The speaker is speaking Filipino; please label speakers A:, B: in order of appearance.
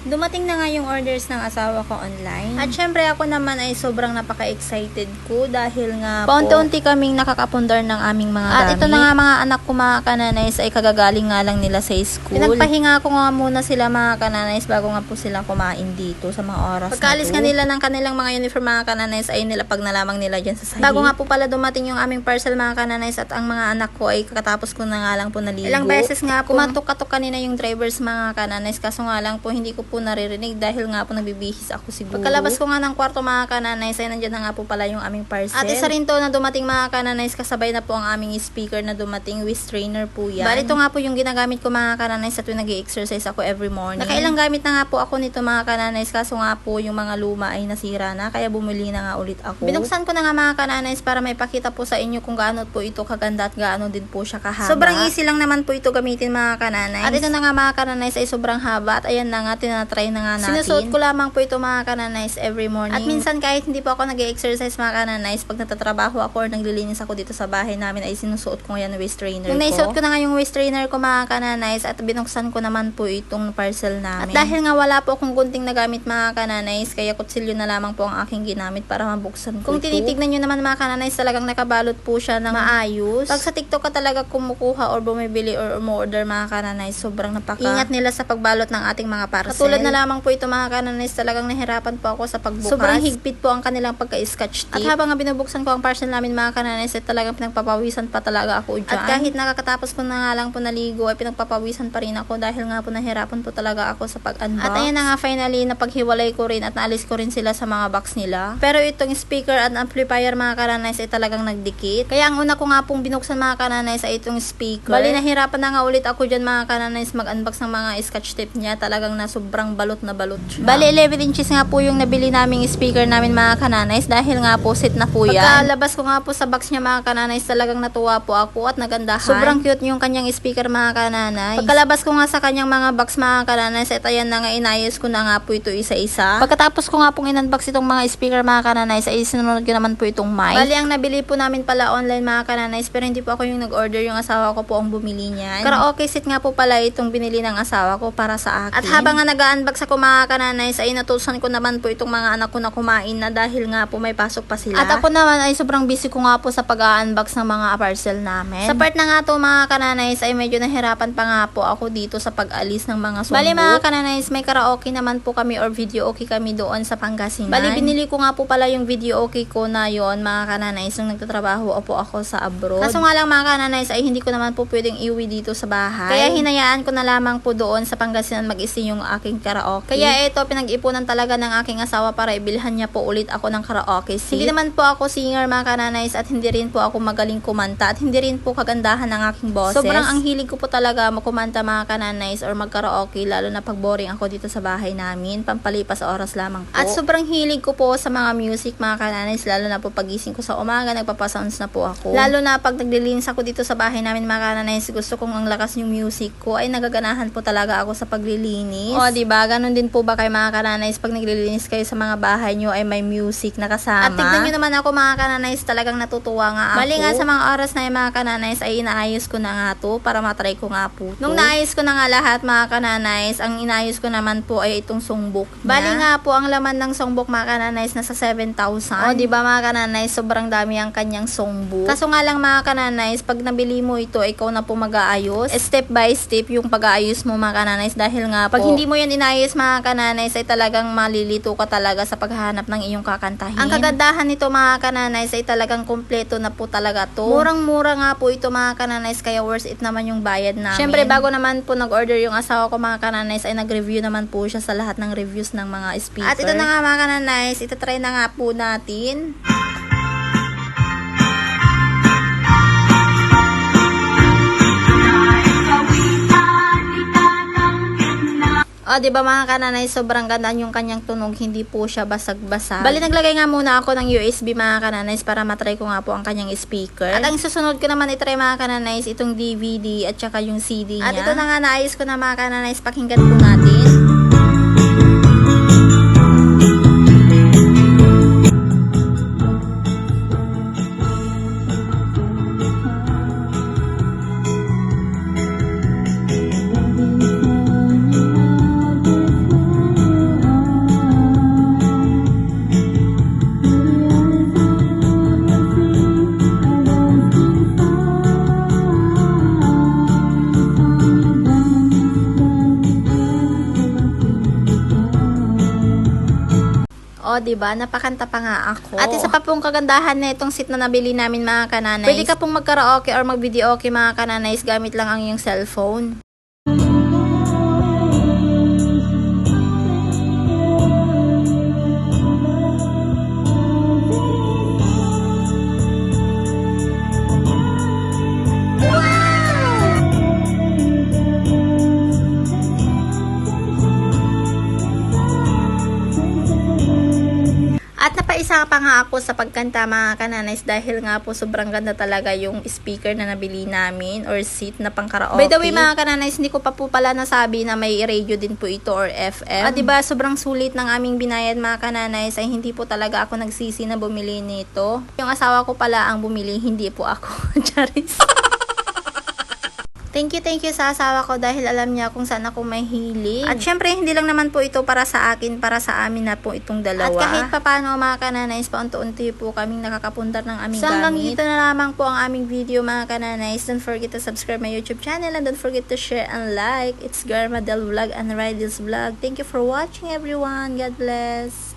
A: Dumating na nga yung orders ng asawa ko online. At syempre ako naman ay sobrang napaka-excited ko dahil nga po, paunti-unti kaming nakakapundar ng aming mga At ito na nga mga anak ko mga kananays ay kagagaling nga lang nila sa school. Pinagpahinga ko nga muna sila mga kananays bago nga po sila kumain dito sa mga oras
B: Pagkaalis
A: na
B: nga
A: nila ng kanilang mga uniform mga kananays ay nilapag na lamang nila dyan sa sahig. Bago nga po pala dumating yung aming parcel mga kananays at ang mga anak ko ay kakatapos ko na nga lang po naligo. Ilang beses nga po kumatok-katok kanina yung drivers mga kananays kaso nga lang po hindi ko po naririnig dahil nga po nagbibihis ako siguro. Pagkalabas ko nga ng kwarto mga kananays ay nandiyan na nga po pala yung aming parcel. At isa rin to na dumating mga kananays kasabay na po ang aming speaker na dumating with trainer po yan. Bali ito nga po yung ginagamit ko mga kananays sa tuwing nag exercise ako every morning. Nakailang gamit na nga po ako nito mga kananays kaso nga po yung mga luma ay nasira na kaya bumili na nga ulit ako. Binuksan ko na nga mga kananays para may pakita po sa inyo kung gaano po ito kaganda at gaano din po siya kahaba. Sobrang easy lang naman po ito gamitin mga kananays. At ito na nga mga kananays ay sobrang haba at ayan na nga tinatry na nga natin. Sinusuot ko lamang po ito mga kananays every morning. At minsan kahit hindi po ako nag-exercise mga kananays pag natatrabaho ako or naglilinis ako dito sa bahay namin ay sinusuot ko yan waist trainer
B: Nung
A: ko.
B: naisuot
A: ko na nga yung waist trainer ko mga kananays at binuksan ko naman po itong parcel namin. At dahil nga wala po akong kunting nagamit mga kananays kaya kutsilyo na lamang po ang aking ginamit para mabuksan ko
B: Kung
A: ito. tinitignan nyo naman mga kananays talagang nakabalot po siya ng maayos. Pag sa TikTok ka talaga kumukuha or bumibili or umorder mga kananays sobrang napaka ingat nila sa pagbalot ng ating mga parcel. Katulad na lamang po ito mga kananays talagang nahirapan po ako sa pagbukas. Sobrang higpit po ang kanilang pagka-scotch tape. At habang binubuksan ko ang parcel namin mga kananays ay talagang pinagpapawisan pa talaga ako dyan. At kahit nakakatapos ko na nga lang po naligo ay pinagpapawisan pa rin ako dahil nga po nahirapan po talaga ako sa pag-unbox. At ayan na nga finally napaghiwalay ko rin at naalis ko rin sila sa mga box nila. Pero itong speaker at amplifier mga kananays ay talagang nagdikit. Kaya ang una ko nga pong binuksan mga kananays ay itong speaker. Bali nahirapan na nga ulit ako dyan mga kananays mag-unbox ng mga scotch tape niya. Talagang na sobrang balot na balot siya. Bali 11 inches nga po yung nabili naming speaker namin mga kananays dahil nga po set na po yan. Pagkalabas ko nga po sa box niya mga kananays talagang natuwa po ako at nagandahan. Sobrang cute yung kanyang speaker mga kananays. Pagkalabas ko nga sa kanyang mga box mga kananays at ayan na nga inayos ko na nga po ito isa-isa. Pagkatapos ko nga pong in-unbox itong mga speaker mga kananays ay sinunod ko naman po itong mic. Bali ang nabili po namin pala online mga kananays pero hindi po ako yung nag-order yung asawa ko po ang bumili niyan. Karaoke set nga po pala itong binili ng asawa ko para sa akin. At habang nga nag-unbox ako mga kananays ay natutusan ko naman po itong mga anak ko na kumain na dahil nga po may pasok pa sila. At ako naman ay sobrang busy ko nga po sa pag-unbox ng mga parcel namin. Sa part na nga to mga kananays ay medyo nahirapan pa nga po ako dito sa pag-alis ng mga sumbok. Bali mga kananays may karaoke naman po kami or video okay kami doon sa Pangasinan. Bali binili ko nga po pala yung video okay ko na yon mga kananays nung nagtatrabaho po ako sa abroad. Kaso nga lang mga kananays ay hindi ko naman po pwedeng iwi dito sa bahay. Kaya hinayaan ko na lamang po doon sa Pangasinan mag-isi yung aking karaoke. Kaya ito pinag-ipunan talaga ng aking asawa para ibilhan niya po ulit ako ng karaoke seat. Hindi naman po ako singer mga kananays at hindi rin po ako magaling kumanta at hindi rin po kagandahan ng aking boses. Sobrang ang hilig ko po talaga makumanta mga kananays or magkaraoke lalo na pag boring ako dito sa bahay namin. Pampalipas oras lamang po. At sobrang hilig ko po sa mga music mga kananays lalo na po pagising ko sa umaga nagpapasounds na po ako. Lalo na pag naglilinis ako dito sa bahay namin mga kananays gusto kong ang lakas yung music ko ay nagaganahan po talaga ako sa paglilinis. O di ba Ganon din po ba kay mga kananays pag naglilinis kayo sa mga bahay nyo ay may music na kasama. At tignan nyo naman ako mga kananays talagang natutuwa nga ako. Mali nga sa mga oras na yung mga kananays ay inaayos ko na nga to para matry ko nga po to. Nung naayos ko na nga lahat mga kananays, ang inayos ko naman po ay itong songbok niya. Bali nga po ang laman ng songbok mga kananays nasa 7,000. O di ba mga kananays, sobrang dami ang kanyang songbook. Kaso nga lang mga kananays, pag nabili mo ito, ikaw na po mag-aayos. Step by step yung pag-aayos mo mga kananays dahil nga po, pag hindi mo yan inayos mga kananays ay talagang malilito ka talaga sa paghahanap ng iyong kakantahin. Ang kagandahan nito mga kananays ay talagang kompleto na po talaga to. Murang-mura nga po ito mga kananays kaya worth it naman yung bayad namin. Syempre bago naman po nag-order yung asawa ko mga kananays ay nag-review naman po siya sa lahat ng reviews ng mga speaker. At ito na nga mga kananays, itatry na nga po natin. O, di ba mga kananay, sobrang ganda yung kanyang tunog, hindi po siya basag-basag. Bali, naglagay nga muna ako ng USB mga kananays para matry ko nga po ang kanyang speaker. At ang susunod ko naman itry mga kananays, itong DVD at saka yung CD niya. At ito na nga, naayos ko na mga kananays, pakinggan po natin. O, di ba? Napakanta pa nga ako. At isa pa pong kagandahan na itong seat na nabili namin mga kananays. Pwede ka pong mag-karaoke or mag-videoke mga kananays gamit lang ang iyong cellphone. Napaisa pa nga ako sa pagkanta mga kananays dahil nga po sobrang ganda talaga yung speaker na nabili namin or seat na pang karaoke. By the way mga kananays, hindi ko pa po pala nasabi na may radio din po ito or FM. At diba sobrang sulit ng aming binayad mga kananays ay hindi po talaga ako nagsisi na bumili nito. Yung asawa ko pala ang bumili, hindi po ako. Charis. Thank you, thank you sa asawa ko dahil alam niya kung saan ako mahilig. At syempre, hindi lang naman po ito para sa akin, para sa amin na po itong dalawa. At kahit papano mga kananays, paunti-unti po kaming nakakapundar ng aming so, hanggang dito na lamang po ang aming video mga kananays. Don't forget to subscribe my YouTube channel and don't forget to share and like. It's Garma Del Vlog and Riders Vlog. Thank you for watching everyone. God bless.